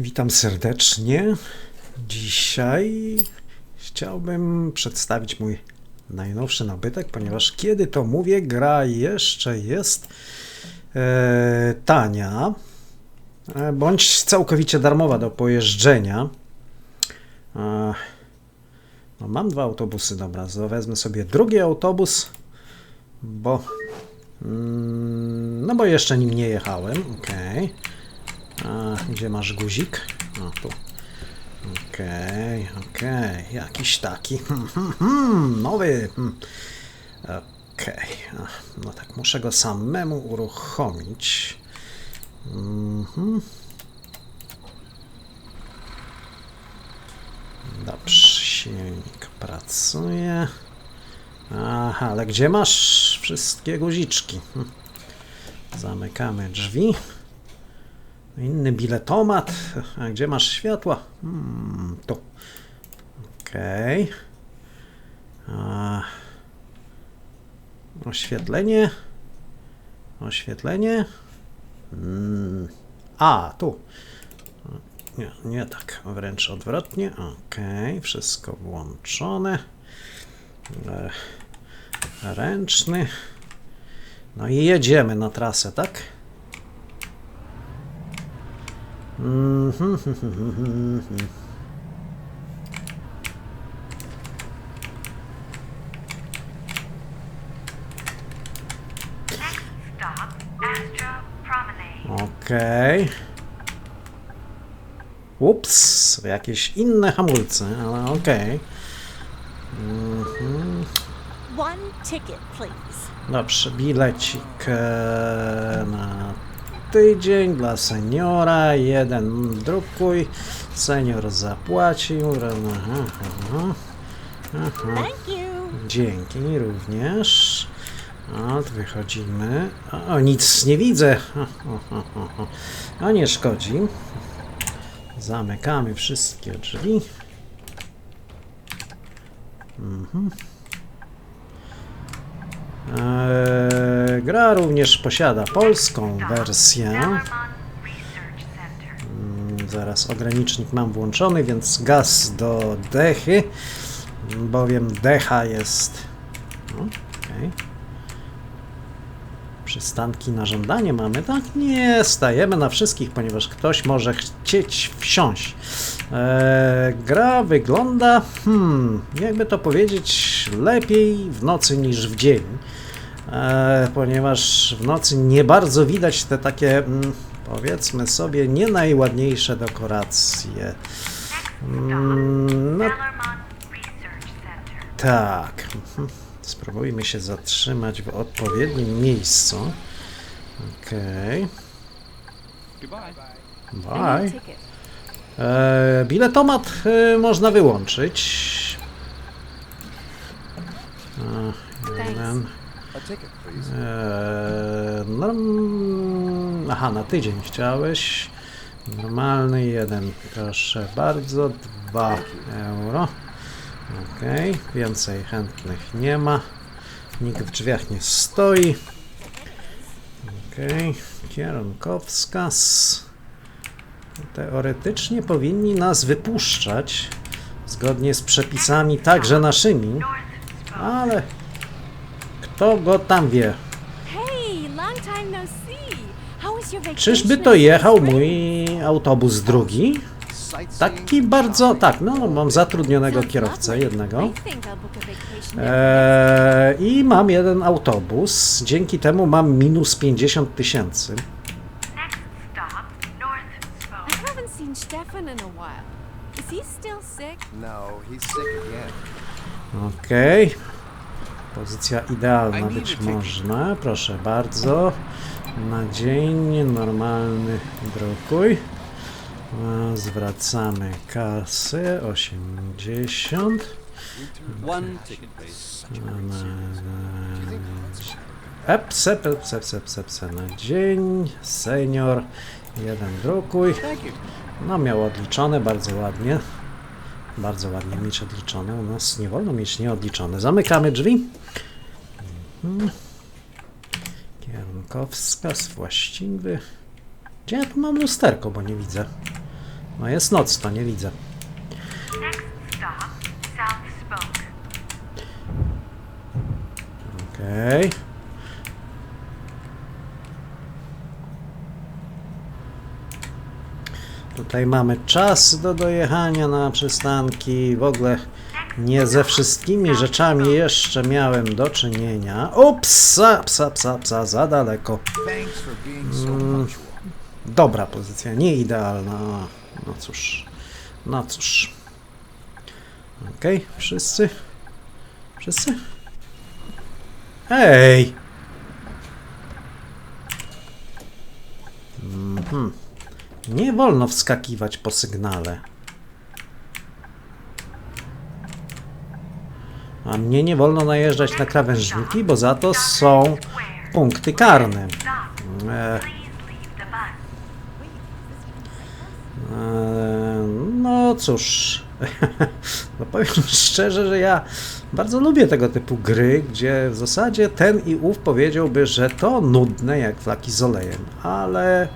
Witam serdecznie. Dzisiaj chciałbym przedstawić mój najnowszy nabytek, ponieważ kiedy to mówię, gra jeszcze jest e, tania, e, bądź całkowicie darmowa do pojeżdżenia. E, no, mam dwa autobusy, dobra, wezmę sobie drugi autobus, bo mm, no bo jeszcze nim nie jechałem, okej. A, gdzie masz guzik? O, tu. Okej, okej, jakiś taki. Hmm, hmm, hmm, nowy. Okej, a, no tak, muszę go samemu uruchomić. Mhm. Dobrze, silnik pracuje. Aha, ale gdzie masz wszystkie guziczki? Zamykamy drzwi. Inny biletomat. A gdzie masz światła? Hmm, tu. Okej. A, Oświetlenie. Oświetlenie. Mm. A, tu. Nie, nie tak, wręcz odwrotnie. Okej, wszystko włączone. E, Ręczny. No i jedziemy na trasę, tak? Mhm. Okej. Ups, jakieś inne hamulce, ale okej. One ticket, please. Dobrze, bilecik na tydzień dla seniora, jeden drukuj, senior zapłacił, aha, aha, aha. You. Dzięki również. O, tu wychodzimy. O, o, nic nie widzę. O, nie szkodzi. Zamykamy wszystkie drzwi. Mhm. Eee, gra również posiada polską wersję. Mm, Zaraz ogranicznik mam włączony, więc gaz do dechy, bowiem decha jest. No, okej. Przystanki na żądanie mamy, tak? Nie, stajemy na wszystkich, ponieważ ktoś może chcieć wsiąść. Eee, gra wygląda, hmm, jakby to powiedzieć, lepiej w nocy niż w dzień. E, ponieważ w nocy nie bardzo widać te takie, mm, powiedzmy sobie, nie najładniejsze dekoracje. Mm, no tak. Spróbujmy się zatrzymać w odpowiednim miejscu. Okej. One Bye. E, biletomat e, można wyłączyć. E, jeden. Ticket. Eee, norm... Aha, na tydzień chciałeś. Normalny jeden, proszę bardzo. Dwa euro. Okej, więcej chętnych nie ma. Nikt w drzwiach nie stoi. Okej, kierunkowskaz. Teoretycznie powinni nas wypuszczać zgodnie z przepisami także naszymi, ale kto go tam wie? No? Czyżby to jechał mój autobus drugi? Taki bardzo, tak, no mam zatrudnionego kierowcę jednego. Eee, I mam jeden autobus, dzięki temu mam minus 50 tysięcy. Next stop, Pozycja idealna być można. Proszę bardzo. Na dzień normalny drukuj. Zwracamy kasę 80. One ticket, please. Epse, epse, epse, epse, epse na dzień. Senior. Jeden drukuj. No miał odliczone, bardzo ładnie. Bardzo ładnie mieć odliczone. U nas nie wolno mieć nieodliczone. Zamykamy drzwi. Mhm. Kierunkowskaz właściwy. Gdzie ja tu mam lusterko, bo nie widzę. No jest noc, to nie widzę. Next stop, Tutaj mamy czas do dojechania na przystanki. W ogóle nie ze wszystkimi rzeczami jeszcze miałem do czynienia. O, psa, psa, psa, psa, za daleko. Punctual. Dobra pozycja, nie idealna. No cóż, no cóż. Okej, wszyscy? Wszyscy? Hej! Mhm. Nie wolno wskakiwać po sygnale. A mnie nie wolno najeżdżać na krawężniki, bo za to są punkty karne. E, No cóż, no powiem szczerze, że ja bardzo lubię tego typu gry, gdzie w zasadzie ten i ów powiedziałby, że to nudne jak flaki z olejem, ale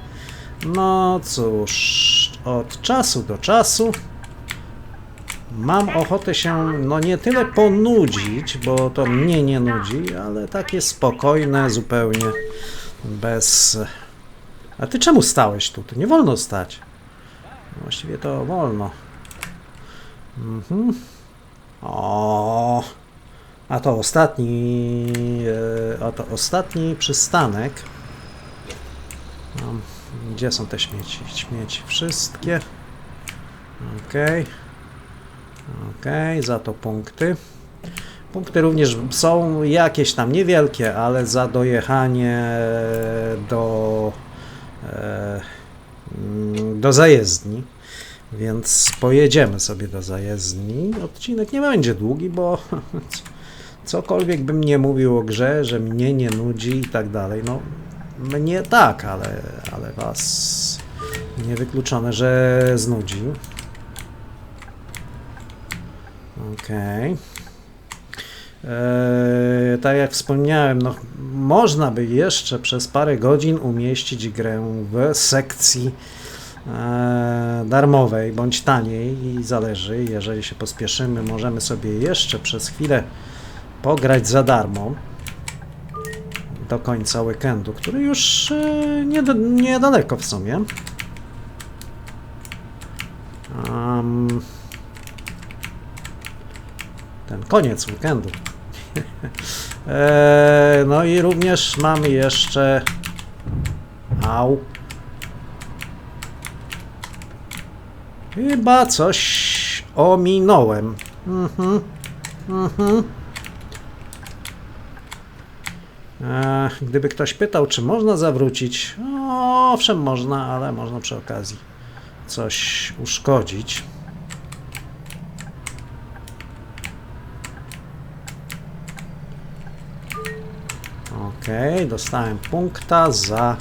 no cóż, od czasu do czasu mam ochotę się no nie tyle ponudzić, bo to mnie nie nudzi, ale takie spokojne zupełnie, bez... A ty czemu stałeś tu? Tu nie wolno stać. Właściwie to wolno. Mhm. O, a to ostatni, e, a to ostatni przystanek. Um, Gdzie są te śmieci? Śmieci wszystkie. Okej. Okej, za to punkty. Punkty również są jakieś tam niewielkie, ale za dojechanie do e, do zajezdni. Więc pojedziemy sobie do zajezdni. Odcinek nie będzie długi, bo cokolwiek bym nie mówił o grze, że mnie nie nudzi i tak dalej. No, mnie tak, ale, ale was niewykluczone, że znudzi. Okej. Eee, tak jak wspomniałem, no, można by jeszcze przez parę godzin umieścić grę w sekcji e, darmowej bądź taniej i zależy. Jeżeli się pospieszymy, możemy sobie jeszcze przez chwilę pograć za darmo do końca weekendu, który już e, nie, niedaleko w sumie. Am, ten koniec weekendu. Eee, no i również mamy jeszcze. Au. Chyba coś ominąłem. Mhm. Mhm. Gdyby ktoś pytał, czy można zawrócić, no, owszem można, ale można przy okazji coś uszkodzić. Okej, dostałem punkta za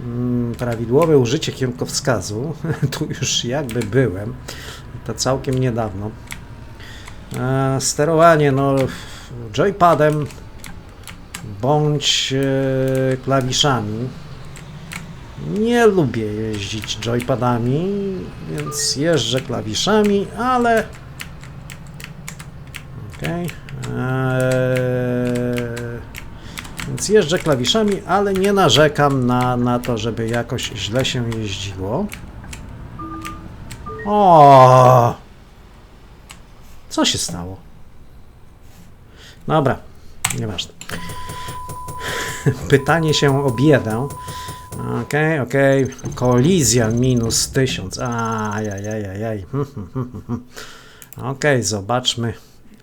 mm, prawidłowe użycie kierunkowskazu. tu już jakby byłem. To całkiem niedawno. E, sterowanie, no, joypadem bądź e, klawiszami. Nie lubię jeździć joypadami, więc jeżdżę klawiszami, ale. Okej. Eee, Więc jeżdżę klawiszami, ale nie narzekam na, na to, żeby jakoś źle się jeździło. O! Co się stało? Dobra, nieważne. Pytanie się o biedę. Okej, okej. Kolizja minus 1000. Ajajajajaj. Okej, zobaczmy.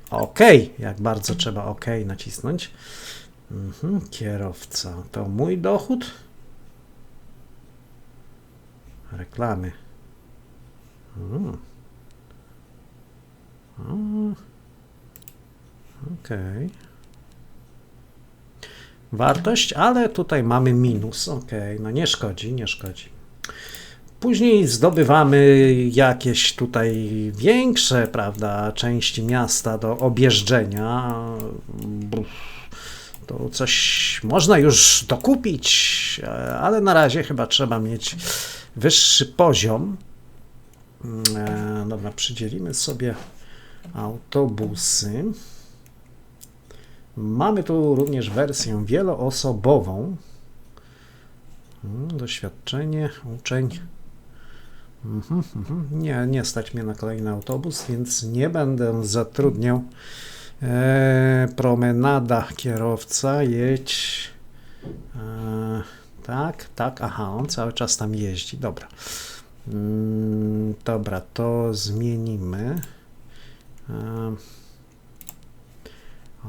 Okej, jak bardzo trzeba OK nacisnąć. Mhm, kierowca. To mój dochód? Reklamy. O. Okej. Wartość, ale tutaj mamy minus. Okej, no nie szkodzi, nie szkodzi. Później zdobywamy jakieś tutaj większe, prawda, części miasta do objeżdżenia. To coś można już dokupić, ale na razie chyba trzeba mieć wyższy poziom. E, dobra, przydzielimy sobie autobusy. Mamy tu również wersję wieloosobową. Mm, Doświadczenie, uczeń. Mhm, mhm. Nie, nie stać mnie na kolejny autobus, więc nie będę zatrudniał. E, promenada kierowca, jedź. E, tak, tak, aha, on cały czas tam jeździ. Dobra. Mm, dobra, to zmienimy. E,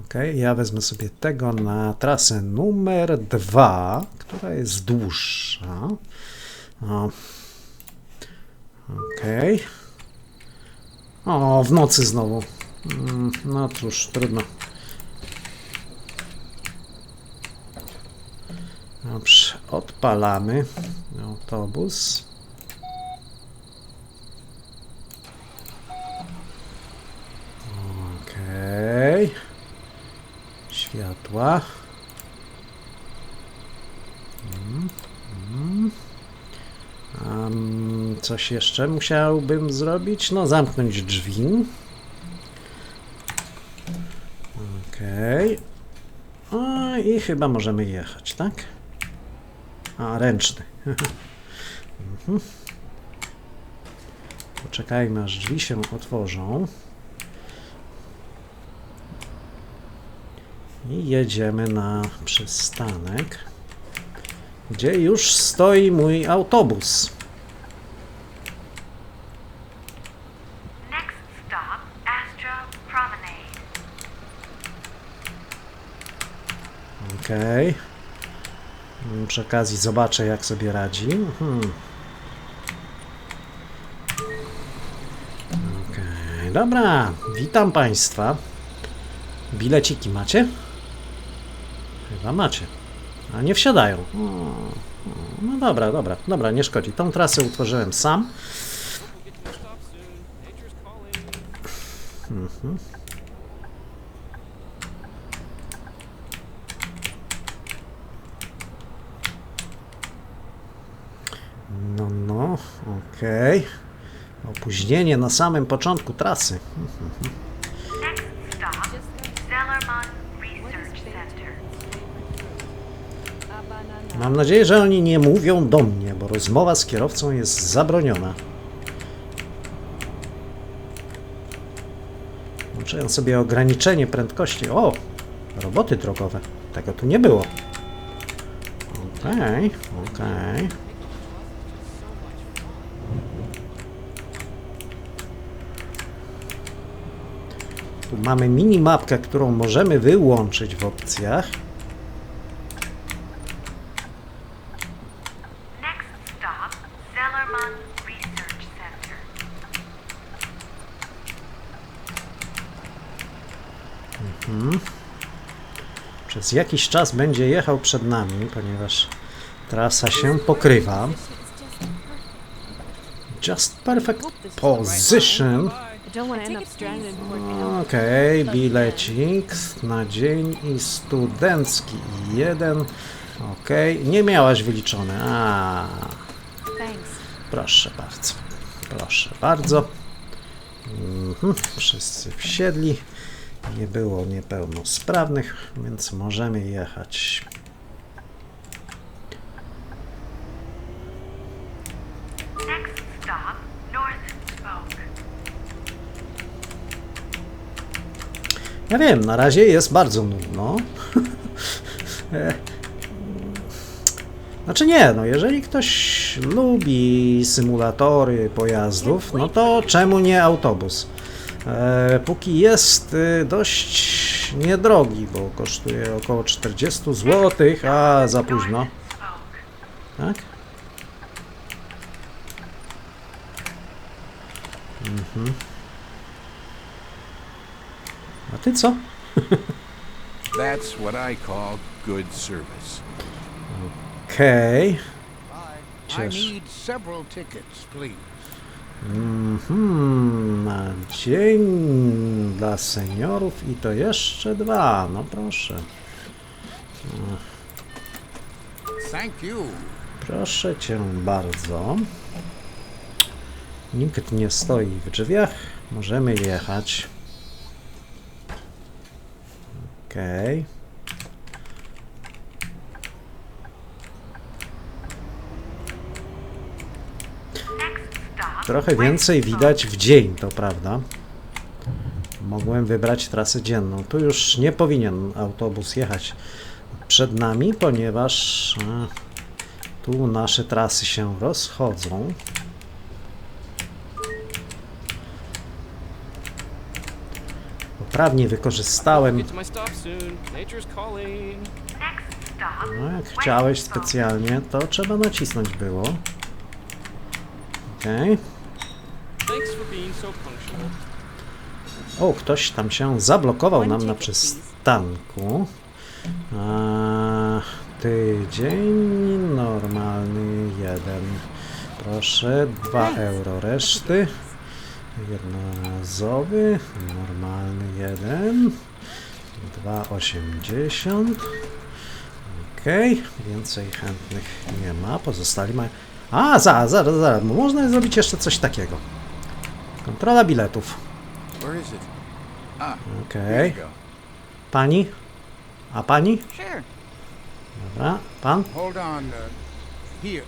Ok, ja wezmę sobie tego na trasę numer dwa, która jest dłuższa. O. Okej. O, w nocy znowu. Mm, No cóż, trudno. Dobrze, odpalamy autobus. Okej. Światła. Mm. Am, coś jeszcze musiałbym zrobić? No, zamknąć drzwi. Okej. O, i chyba możemy jechać, tak? A, ręczny. Mhm. Poczekajmy, aż drzwi się otworzą. I jedziemy na przystanek, gdzie już stoi mój autobus. Next stop, Astro Promenade. Okej. Mm, Przy okazji zobaczę, jak sobie radzi. Mhm. Okej, dobra. Witam Państwa. Bileciki macie? Chyba macie. A nie wsiadają. No dobra, dobra, dobra, nie szkodzi. Tą trasę utworzyłem sam. Calling. No, no, okej. Opóźnienie na samym początku trasy. Next Mam nadzieję, że oni nie mówią do mnie, bo rozmowa z kierowcą jest zabroniona. Włączyłem sobie ograniczenie prędkości. O! Roboty drogowe. Tego tu nie było. Okej, okej. Tu mamy minimapkę, którą możemy wyłączyć w opcjach. Next stop, Zellerman Research Center. Jakiś czas będzie jechał przed nami, ponieważ trasa się pokrywa. Just perfect position. Okej, bilecik na dzień i studencki jeden. Okej, nie miałaś wyliczone. A, proszę bardzo. Proszę bardzo. Mhm, wszyscy wsiedli. Nie było niepełnosprawnych, więc możemy jechać. Ja wiem, na razie jest bardzo nudno. Znaczy nie, no jeżeli ktoś lubi symulatory pojazdów, no to czemu nie autobus? E, póki jest y, dość niedrogi, bo kosztuje około 40 zł, a za późno, tak? Mhm. A ty co? That's what I call good service. Okej. I Cieszę. need several tickets, please. Mhm, na dzień dla seniorów i to jeszcze dwa, no proszę. Thank you. Proszę cię bardzo. Nikt nie stoi w drzwiach. Możemy jechać. Okej. Next Trochę więcej widać w dzień, to prawda. Mogłem wybrać trasę dzienną. Tu już nie powinien autobus jechać przed nami, ponieważ e, tu nasze trasy się rozchodzą. Poprawnie wykorzystałem. No, jak chciałeś specjalnie, to trzeba nacisnąć było. Okej. Thanks O, ktoś tam się zablokował nam na przystanku. A, tydzień normalny jeden. Proszę, 2 euro reszty. Jednorazowy, normalny jeden. 2,80. Okej, więcej chętnych nie ma. Pozostali mają. A, zaraz, zaraz, zaraz. Można zrobić jeszcze coś takiego. Kontrola biletów. Ah, Okej. go. Pani? A pani? Dobra. Pan? Uh.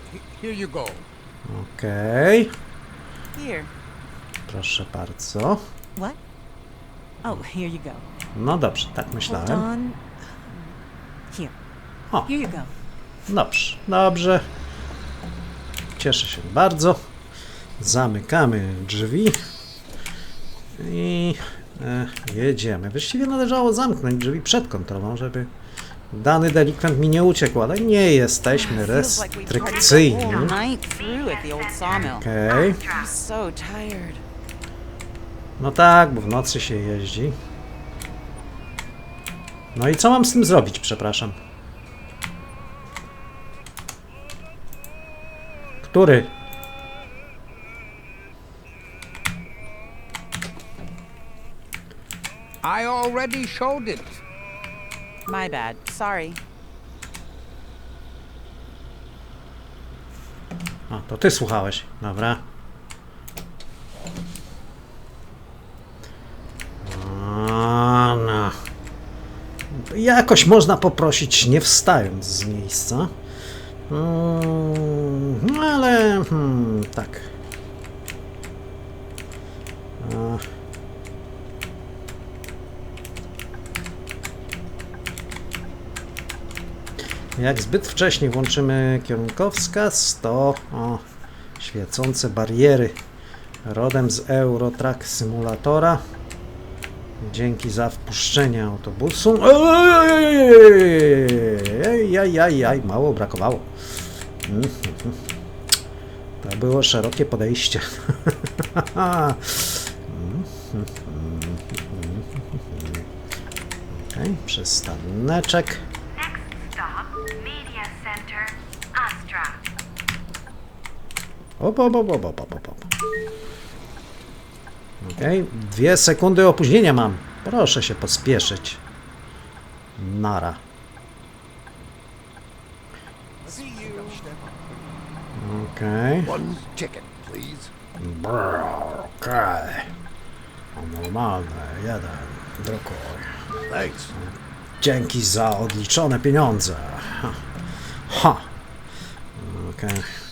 Okej. Here. Proszę bardzo. Oh. No dobrze, tak myślałem. O. Dobrze, dobrze. Cieszę się bardzo. Zamykamy drzwi. I e, jedziemy. Właściwie należało zamknąć drzwi przed kontrolą, żeby dany delikwent mi nie uciekł, ale nie jesteśmy restrykcyjni. Okej. Tired. No tak, bo w nocy się jeździ. No i co mam z tym zrobić, przepraszam? Który? I already showed it. My bad. Sorry. A, to ty słuchałeś. Dobra. A, no. Jakoś można poprosić, nie wstając z miejsca. Mm, No ale hmm, tak. Jak zbyt wcześnie włączymy kierunkowskaz, to o, świecące bariery rodem z Eurotrack Simulatora. Dzięki za wpuszczenie autobusu. Ej, mało brakowało. Mhm. To było szerokie podejście. Okej, przystaneczek. Op, op, op, op, op, op, dwie sekundy opóźnienia mam. Proszę się pospieszyć. Nara. Okej. Brrr, Okej. Normalne, jeden. Thanks. Dzięki za odliczone pieniądze. Ha. ha. Okej. Tak,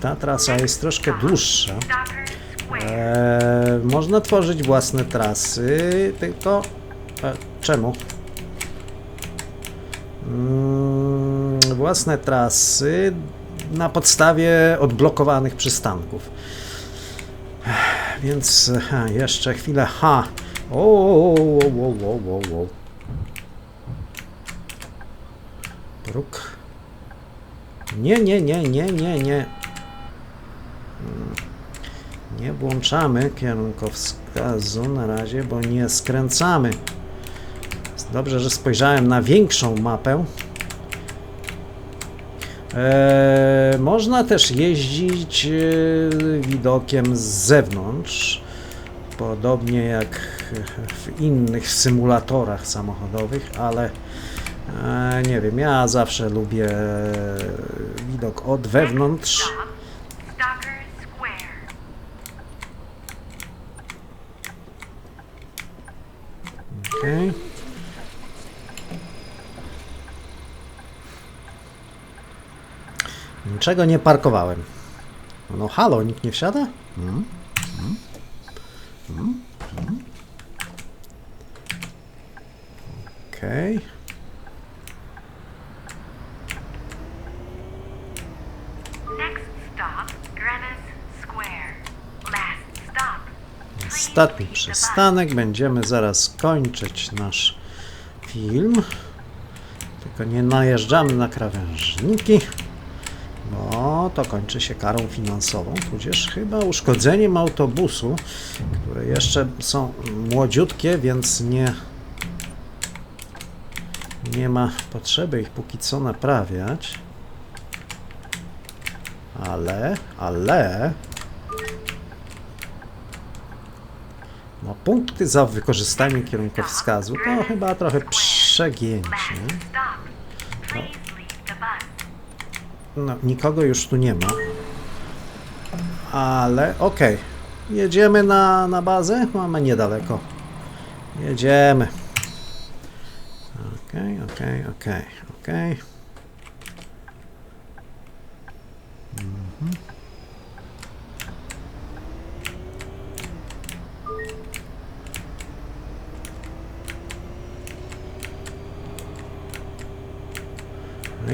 ta trasa jest troszkę dłuższa. Eee, można tworzyć własne trasy, tylko e, czemu? Mm, własne trasy na podstawie odblokowanych przystanków. Więc ha, jeszcze chwilę. Ha! O, o, o, o, o, o, o. Nie, nie, nie, nie, nie, nie. Nie włączamy kierunkowskazu na razie, bo nie skręcamy. Dobrze, że spojrzałem na większą mapę. Eee, można też jeździć e, widokiem z zewnątrz. Podobnie jak w innych symulatorach samochodowych, ale e, nie wiem, ja zawsze lubię widok od wewnątrz. Okej. Niczego nie parkowałem. No halo, nikt nie wsiada? Mm, mm, mm, mm. Okej. Next stop, Greenwich Square. Last stop. Please Ostatni przystanek. Będziemy zaraz kończyć nasz film. Tylko nie najeżdżamy na krawężniki, bo to kończy się karą finansową, tudzież chyba uszkodzeniem autobusu, które jeszcze są młodziutkie, więc nie, nie ma potrzeby ich póki co naprawiać. Ale, ale No, punkty za wykorzystanie kierunkowskazu to chyba trochę przegięcie. Bus. No, nikogo już tu nie ma. Ale okej. Jedziemy na, na bazę? Mamy niedaleko. Jedziemy. Okej, okej, okej, okej. Mhm.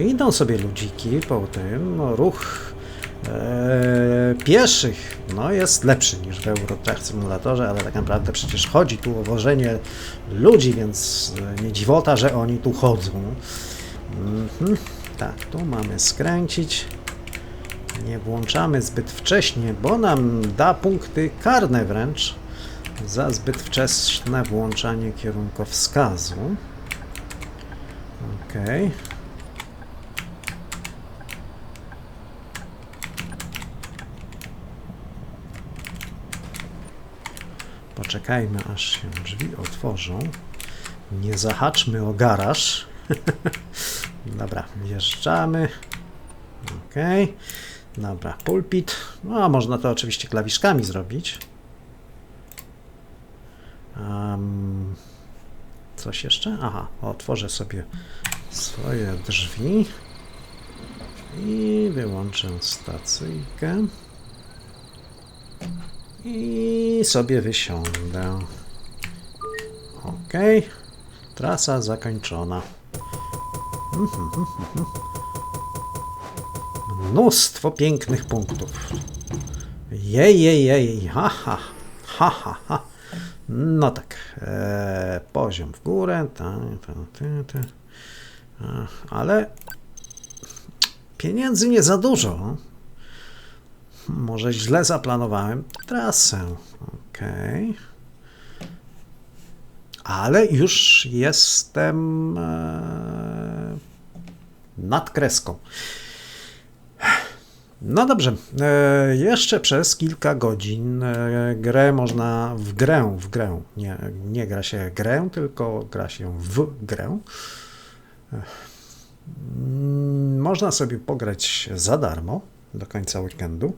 Idą sobie ludziki po tym, no, ruch e, pieszych no, jest lepszy niż w Euro Truck Simulatorze, ale tak naprawdę przecież chodzi tu o wożenie ludzi, więc e, nie dziwota, że oni tu chodzą. Mhm. Tak, tu mamy skręcić. Nie włączamy zbyt wcześnie, bo nam da punkty karne wręcz za zbyt wczesne włączanie kierunkowskazu. Okej. Poczekajmy, aż się drzwi otworzą. Nie zahaczmy o garaż. Dobra, wjeżdżamy. Ok. Dobra, pulpit. No, można to oczywiście klawiszkami zrobić. Am, coś jeszcze? Aha, otworzę sobie swoje drzwi i wyłączę stacyjkę. I sobie wysiądę. Ok. Trasa zakończona. Mnóstwo pięknych punktów. Jej, jej, jej, ha, ha, ha, ha. No tak, e, poziom w górę, ta, ta, ta, ta. Ale pieniędzy nie za dużo. Może źle zaplanowałem trasę. Okej. Ale już jestem e, nad kreską. No dobrze, e, jeszcze przez kilka godzin e, grę można w grę, w grę, nie, nie gra się grę, tylko gra się w grę. Można sobie pograć za darmo do końca weekendu.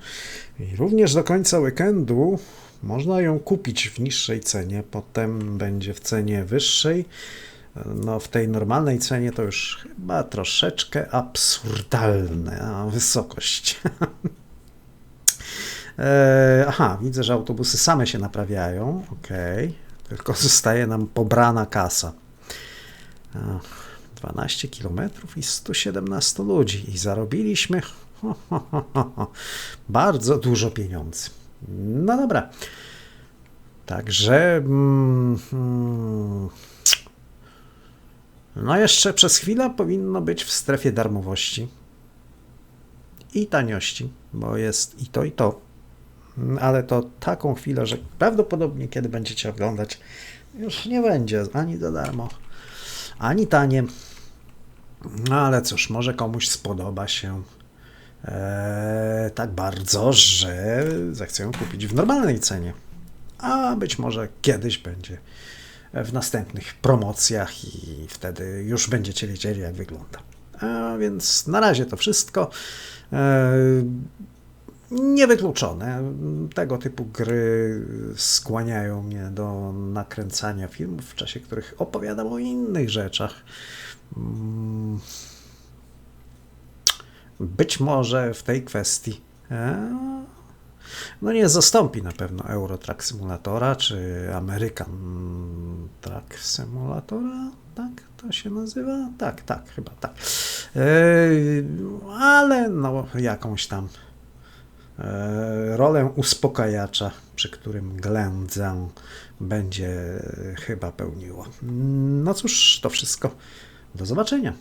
I również do końca weekendu można ją kupić w niższej cenie, potem będzie w cenie wyższej. No, w tej normalnej cenie to już chyba troszeczkę absurdalna wysokość. E, Aha, widzę, że autobusy same się naprawiają. Okej, tylko zostaje nam pobrana kasa. Ach, 12 km i 117 ludzi i zarobiliśmy bardzo dużo pieniędzy. No dobra. Także mm, no jeszcze przez chwilę powinno być w strefie darmowości i taniości, bo jest i to i to. Ale to taką chwilę, że prawdopodobnie kiedy będziecie oglądać już nie będzie ani za darmo, ani tanie. No ale cóż, może komuś spodoba się e, tak bardzo, że zechcę ją kupić w normalnej cenie. a być może kiedyś będzie w następnych promocjach i wtedy już będziecie wiedzieli, jak wygląda. A więc na razie to wszystko. E, Niewykluczone. Tego typu gry skłaniają mnie do nakręcania filmów, w czasie których opowiadam o innych rzeczach. Być może w tej kwestii e, no nie zastąpi na pewno Euro Truck Simulatora czy American Truck Simulatora, tak to się nazywa? Tak, tak, chyba tak. E, ale no jakąś tam e, rolę uspokajacza, przy którym ględzę będzie chyba pełniło. No cóż, to wszystko. Do zobaczenia.